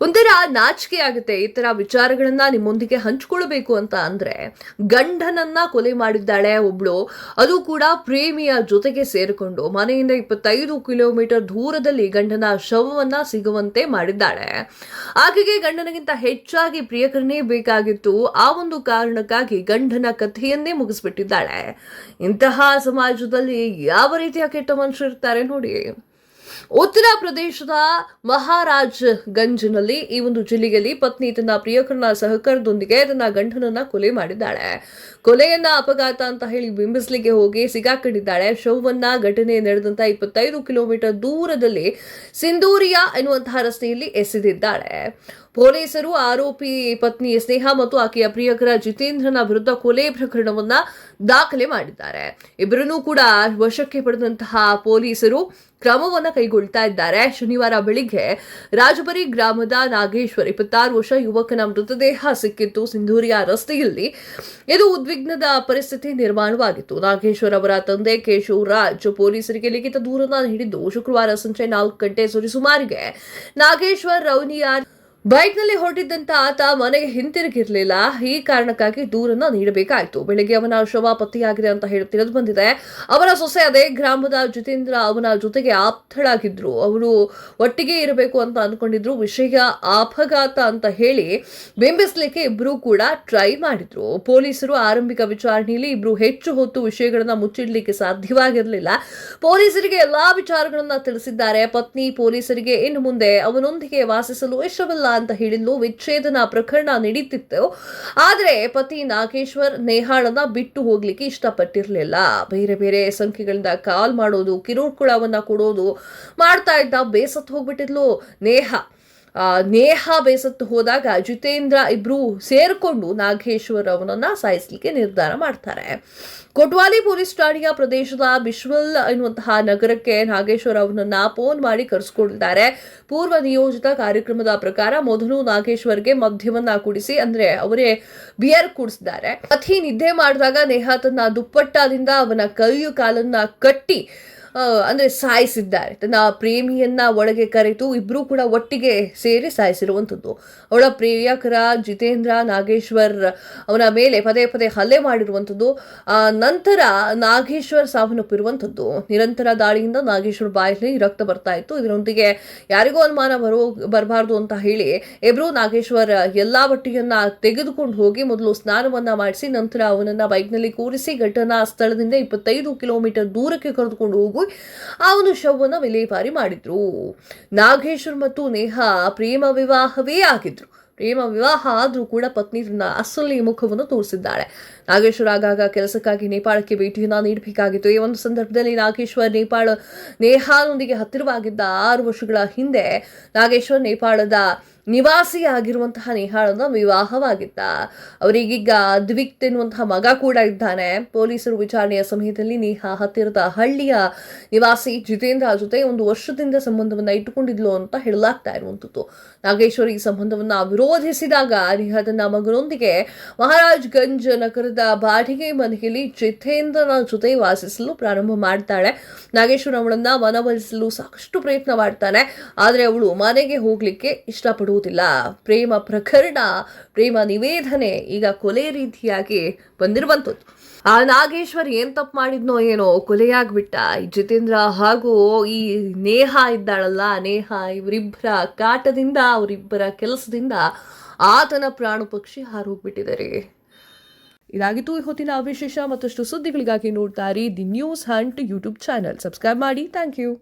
ಒಂಥರ ನಾಚಿಕೆ ಆಗುತ್ತೆ ಈ ತರ ವಿಚಾರಗಳನ್ನ ನಿಮ್ಮೊಂದಿಗೆ ಹಂಚ್ಕೊಳ್ಬೇಕು ಅಂತ ಅಂದ್ರೆ ಗಂಡನನ್ನ ಕೊಲೆ ಮಾಡಿದ್ದಾಳೆ ಒಬ್ಳು, ಅದು ಕೂಡ ಪ್ರೇಮಿಯ ಜೊತೆಗೆ ಸೇರಿಕೊಂಡು ಮನೆಯಿಂದ ಇಪ್ಪತ್ತೈದು ಕಿಲೋಮೀಟರ್ ದೂರದಲ್ಲಿ ಗಂಡನ ಶವವನ್ನ ಸಿಗುವಂತೆ ಮಾಡಿದ್ದಾಳೆ. ಆಕೆಗೆ ಗಂಡನಿಗಿಂತ ಹೆಚ್ಚಾಗಿ ಪ್ರಿಯಕರನೇ ಬೇಕಾಗಿತ್ತು. ಆ ಒಂದು ಕಾರಣಕ್ಕಾಗಿ ಗಂಡನ ಕಥೆಯನ್ನೇ ಮುಗಿಸ್ಬಿಟ್ಟಿದ್ದಾಳೆ. ಇಂತಹ ಸಮಾಜದಲ್ಲಿ ಯಾವ ರೀತಿಯ ಕೆಟ್ಟ ಮನುಷ್ಯರು ಇರ್ತಾರೆ ನೋಡಿ. ಉತ್ತರ ಪ್ರದೇಶದ ಮಹಾರಾಜ್ ಗಂಜ್ನಲ್ಲಿ ಈ ಒಂದು ಜಿಲ್ಲೆಯಲ್ಲಿ ಪತ್ನಿ ತನ್ನ ಪ್ರಿಯಕರನ ಸಹಕಾರದೊಂದಿಗೆ ತನ್ನ ಗಂಡನನ್ನ ಕೊಲೆ ಮಾಡಿದ್ದಾಳೆ. ಕೊಲೆಯನ್ನ ಅಪಘಾತ ಅಂತ ಹೇಳಿ ಬಿಂಬಿಸ್ಲಿಕ್ಕೆ ಹೋಗಿ ಸಿಗಾಕೊಂಡಿದ್ದಾಳೆ. ಶವವನ್ನ ಘಟನೆ ನಡೆದಂತ ಇಪ್ಪತ್ತೈದು ಕಿಲೋಮೀಟರ್ ದೂರದಲ್ಲಿ ಸಿಂಧೂರಿಯಾ ಎನ್ನುವಂತಹ ರಸ್ತೆಯಲ್ಲಿ ಎಸೆದಿದ್ದಾಳೆ. ಪೊಲೀಸರು, ಆರೋಪಿ ಪತ್ನಿ ಸ್ನೇಹ ಮತ್ತು ಆಕೆಯ ಪ್ರಿಯಕರ ಜಿತೇಂದ್ರನ ವಿರುದ್ಧ ಕೊಲೆ ಪ್ರಕರಣವನ್ನ ದಾಖಲೆ ಮಾಡಿದ್ದಾರೆ. ಇಬ್ಬರನ್ನೂ ಕೂಡ ವಶಕ್ಕೆ ಪಡೆದಂತಹ ಪೊಲೀಸರು ಕ್ರಮವನ್ನು ಕೈಗೊಳ್ತಾ ಇದ್ದಾರೆ. ಶನಿವಾರ ಬೆಳಿಗ್ಗೆ ರಾಜಬರಿ ಗ್ರಾಮದ ನಾಗೇಶ್ವರ್ ಇಪ್ಪತ್ತಾರು ವರ್ಷ ಯುವಕನ ಮೃತದೇಹ ಸಿಕ್ಕಿತ್ತು. ಸಿಂಧೂರಿಯ ರಸ್ತೆಯಲ್ಲಿ ಇದು ಉದ್ವಿಗ್ನದ ಪರಿಸ್ಥಿತಿ ನಿರ್ಮಾಣವಾಗಿತ್ತು. ನಾಗೇಶ್ವರ್ ಅವರ ತಂದೆ ಕೇಶವ್ ರಾಜ್ ಪೊಲೀಸರಿಗೆ ಲಿಖಿತ ದೂರನ್ನ ನೀಡಿದ್ದು ಶುಕ್ರವಾರ ಸಂಜೆ ನಾಲ್ಕು ಗಂಟೆ ಸುರಿಸುಮಾರಿಗೆ ನಾಗೇಶ್ವರ್ ರೌನಿಯಾರ್ ಬೈಕ್ನಲ್ಲಿ ಹೊರಟಿದ್ದಂತ ಆತ ಮನೆಗೆ ಹಿಂತಿರುಗಿರ್ಲಿಲ್ಲ. ಈ ಕಾರಣಕ್ಕಾಗಿ ದೂರನ್ನ ನೀಡಬೇಕಾಯಿತು. ಬೆಳಿಗ್ಗೆ ಅವನ ಶವ ಪತ್ತೆಯಾಗಿದೆ ಅಂತ ಹೇಳಿ ತಿಳಿದು ಬಂದಿದೆ. ಅವರ ಸೊಸೆ ಅದೇ ಗ್ರಾಮದ ಜಿತೇಂದ್ರ ಅವನ ಜೊತೆಗೆ ಆಪ್ತಳಾಗಿದ್ರು. ಅವರು ಒಟ್ಟಿಗೆ ಇರಬೇಕು ಅಂತ ಅನ್ಕೊಂಡಿದ್ರು ವಿಷಯ ಅಪಘಾತ ಅಂತ ಹೇಳಿ ಬಿಂಬಿಸಲಿಕ್ಕೆ ಇಬ್ರು ಕೂಡ ಟ್ರೈ ಮಾಡಿದ್ರು. ಪೊಲೀಸರು ಆರಂಭಿಕ ವಿಚಾರಣೆಯಲ್ಲಿ ಇಬ್ರು ಹೆಚ್ಚು ಹೊತ್ತು ವಿಷಯಗಳನ್ನ ಮುಚ್ಚಿಡ್ಲಿಕ್ಕೆ ಸಾಧ್ಯವಾಗಿರಲಿಲ್ಲ. ಪೊಲೀಸರಿಗೆ ಎಲ್ಲಾ ವಿಚಾರಗಳನ್ನ ತಿಳಿಸಿದ್ದಾರೆ. ಪತ್ನಿ ಪೊಲೀಸರಿಗೆ ಇನ್ನು ಮುಂದೆ ಅವನೊಂದಿಗೆ ವಾಸಿಸಲು ಇಷ್ಟವಿಲ್ಲ ಅಂತ ಹೇಳಿದ್ಲು, ವಿಚ್ಛೇದನ ಪ್ರಕರಣ ನಡೀತಿತ್ತು. ಆದ್ರೆ ಪತಿ ನಾಗೇಶ್ವರ್ ನೇಹಾಳನ್ನ ಬಿಟ್ಟು ಹೋಗ್ಲಿಕ್ಕೆ ಇಷ್ಟಪಟ್ಟಿರ್ಲಿಲ್ಲ. ಬೇರೆ ಬೇರೆ ಸಂಖ್ಯೆಗಳಿಂದ ಕಾಲ್ ಮಾಡೋದು, ಕಿರುಕುಳವನ್ನ ಕೊಡೋದು, ಮಾಡ್ತಾ ಇದ್ದ ಬೇಸತ್ತು ಹೋಗ್ಬಿಟ್ಟಿದ್ಲು ನೇಹ. ನೇಹ ಬೇಸತ್ತು ಹೋದಾಗ ಜಿತೇಂದ್ರ ಇಬ್ರು ಸೇರಿಕೊಂಡು ನಾಗೇಶ್ವರ್ ಅವನನ್ನ ಸಾಯಿಸಲಿಕ್ಕೆ ನಿರ್ಧಾರ ಮಾಡ್ತಾರೆ. ಕೊಟ್ವಾಲಿ ಪೊಲೀಸ್ ಠಾಣೆಯ ಪ್ರದೇಶದ ಬಿಶ್ವಲ್ ಎನ್ನುವಂತಹ ನಗರಕ್ಕೆ ನಾಗೇಶ್ವರ್ ಅವನನ್ನ ಫೋನ್ ಮಾಡಿ ಕರೆಸ್ಕೊಂಡಿದ್ದಾರೆ. ಪೂರ್ವ ನಿಯೋಜಿತ ಕಾರ್ಯಕ್ರಮದ ಪ್ರಕಾರ ಮೊದಲು ನಾಗೇಶ್ವರ್ಗೆ ಮದ್ಯವನ್ನ ಕುಡಿಸಿ, ಅಂದ್ರೆ ಅವರೇ ಬಿಯರ್ ಕುಡಿಸಿದ್ದಾರೆ. ಅತಿ ನಿದ್ದೆ ಮಾಡಿದಾಗ ನೇಹಾ ತನ್ನ ದುಪ್ಪಟ್ಟದಿಂದ ಅವನ ಕೈಯು ಕಾಲನ್ನ ಕಟ್ಟಿ ಅಂದ್ರೆ ಸಾಯಿಸಿದ್ದಾರೆ. ತನ್ನ ಪ್ರೇಮಿಯನ್ನ ಒಳಗೆ ಕರೆತು ಇಬ್ಬರೂ ಕೂಡ ಒಟ್ಟಿಗೆ ಸೇರಿ ಸಾಯಿಸಿರುವಂಥದ್ದು. ಅವಳ ಪ್ರಿಯಕರ ಜಿತೇಂದ್ರ ನಾಗೇಶ್ವರ್ ಅವನ ಮೇಲೆ ಪದೇ ಪದೇ ಹಲ್ಲೆ ಮಾಡಿರುವಂಥದ್ದು. ನಂತರ ನಾಗೇಶ್ವರ್ ಸಾವನ್ನಪ್ಪಿರುವಂಥದ್ದು. ನಿರಂತರ ದಾಳಿಯಿಂದ ನಾಗೇಶ್ವರ್ ಬಾಯಲ್ಲಿ ರಕ್ತ ಬರ್ತಾ ಇತ್ತು. ಇದರೊಂದಿಗೆ ಯಾರಿಗೂ ಅನುಮಾನ ಬರೋ, ಬರಬಾರ್ದು ಅಂತ ಹೇಳಿ ಇಬ್ರು ನಾಗೇಶ್ವರ್ ಎಲ್ಲಾ ಬಟ್ಟೆಯನ್ನ ತೆಗೆದುಕೊಂಡು ಹೋಗಿ ಮೊದಲು ಸ್ನಾನವನ್ನ ಮಾಡಿಸಿ, ನಂತರ ಅವನನ್ನ ಬೈಕ್ನಲ್ಲಿ ಕೂರಿಸಿ, ಘಟನಾ ಸ್ಥಳದಿಂದ ಇಪ್ಪತ್ತೈದು ಕಿಲೋಮೀಟರ್ ದೂರಕ್ಕೆ ಕರೆದುಕೊಂಡು ಹೋಗಿ ಅವನು ಶವವನ್ನು ವಿಲೇವಾರಿ ಮಾಡಿದ್ರು. ನಾಗೇಶ್ವರ್ ಮತ್ತು ನೇಹಾ ಪ್ರೇಮ ವಿವಾಹವೇ ಆಗಿದ್ರು. ಪ್ರೇಮ ವಿವಾಹ ಆದರೂ ಕೂಡ ಪತ್ನಿ ತನ್ನ ಅಸಲಿ ಮುಖವನ್ನು ತೋರಿಸಿದ್ದಾಳೆ ನಾಗೇಶ್ವರ ಆಗಾಗ ಕೆಲಸಕ್ಕಾಗಿ ನೇಪಾಳಕ್ಕೆ ಭೇಟಿಯನ್ನು ನೀಡಬೇಕಾಗಿತ್ತು. ಈ ಒಂದು ಸಂದರ್ಭದಲ್ಲಿ ನಾಗೇಶ್ವರ್ ನೇಪಾಳ ನೇಹಾನೊಂದಿಗೆ ಹತ್ತಿರವಾಗಿದ್ದ ಆರು ವರ್ಷಗಳ ಹಿಂದೆ ನಾಗೇಶ್ವರ್ ನೇಪಾಳದ ನಿವಾಸಿಯಾಗಿರುವಂತಹ ನೇಹಾಳನ ವಿವಾಹವಾಗಿದ್ದ. ಅವರಿಗೀಗ ದ್ವಿಕ್ ಎನ್ನುವಂತಹ ಮಗ ಕೂಡ ಇದ್ದಾನೆ. ಪೊಲೀಸರು ವಿಚಾರಣೆಯ ಸಮಯದಲ್ಲಿ ನೇಹಾ ಹತ್ತಿರದ ಹಳ್ಳಿಯ ನಿವಾಸಿ ಜಿತೇಂದ್ರ ಜೊತೆ ಒಂದು ವರ್ಷದಿಂದ ಸಂಬಂಧವನ್ನು ಇಟ್ಟುಕೊಂಡಿದ್ಲು ಅಂತ ಹೇಳಲಾಗ್ತಾ ಇರುವಂಥದ್ದು ನಾಗೇಶ್ವರ್ ಈ ಸಂಬಂಧವನ್ನ ವಿರೋಧಿಸಿದಾಗ ನಿಹತನ ಮಗನೊಂದಿಗೆ ಮಹಾರಾಜ್ ಗಂಜ್ ನಗರದ ಬಾಡಿಗೆ ಮನೆಯಲ್ಲಿ ಜಿತೇಂದ್ರನ ಜೊತೆ ವಾಸಿಸಲು ಪ್ರಾರಂಭ ಮಾಡ್ತಾಳೆ. ನಾಗೇಶ್ವರ ಅವಳನ್ನ ಮನವೊಲಿಸಲು ಸಾಕಷ್ಟು ಪ್ರಯತ್ನ ಮಾಡ್ತಾನೆ. ಆದರೆ ಅವಳು ಮನೆಗೆ ಹೋಗ್ಲಿಕ್ಕೆ ಇಷ್ಟಪಡುವುದಿಲ್ಲ. ಪ್ರೇಮ ಪ್ರಕರಣ, ಪ್ರೇಮ ನಿವೇದನೆ ಈಗ ಕೊಲೆ ರೀತಿಯಾಗಿ ಬಂದಿರುವಂಥದ್ದು. ಆ ನಾಗೇಶ್ವರ್ ಏನ್ ತಪ್ಪು ಮಾಡಿದ್ನೋ ಏನೋ ಕೊಲೆಯಾಗ್ಬಿಟ್ಟ. ಈ ಜಿತೇಂದ್ರ ಹಾಗೂ ಈ ನೇಹ ಇದ್ದಾಳಲ್ಲ, ನೇಹ ಇವರಿಬ್ಬರ ಕಾಟದಿಂದ, ಅವರಿಬ್ಬರ ಕೆಲಸದಿಂದ ಆತನ ಪ್ರಾಣು ಪಕ್ಷಿ ಹಾರೋಗ್ಬಿಟ್ಟಿದ್ದಾರೆ ಇದಾಗಿತ್ತು ಈ ಹೊತ್ತಿನ ವಿಶೇಷ ಮತ್ತಷ್ಟು ಸುದ್ದಿಗಳಿಗಾಗಿ ನೋಡ್ತಾ the news hunt YouTube channel. Subscribe ಮಾಡಿ. Thank you.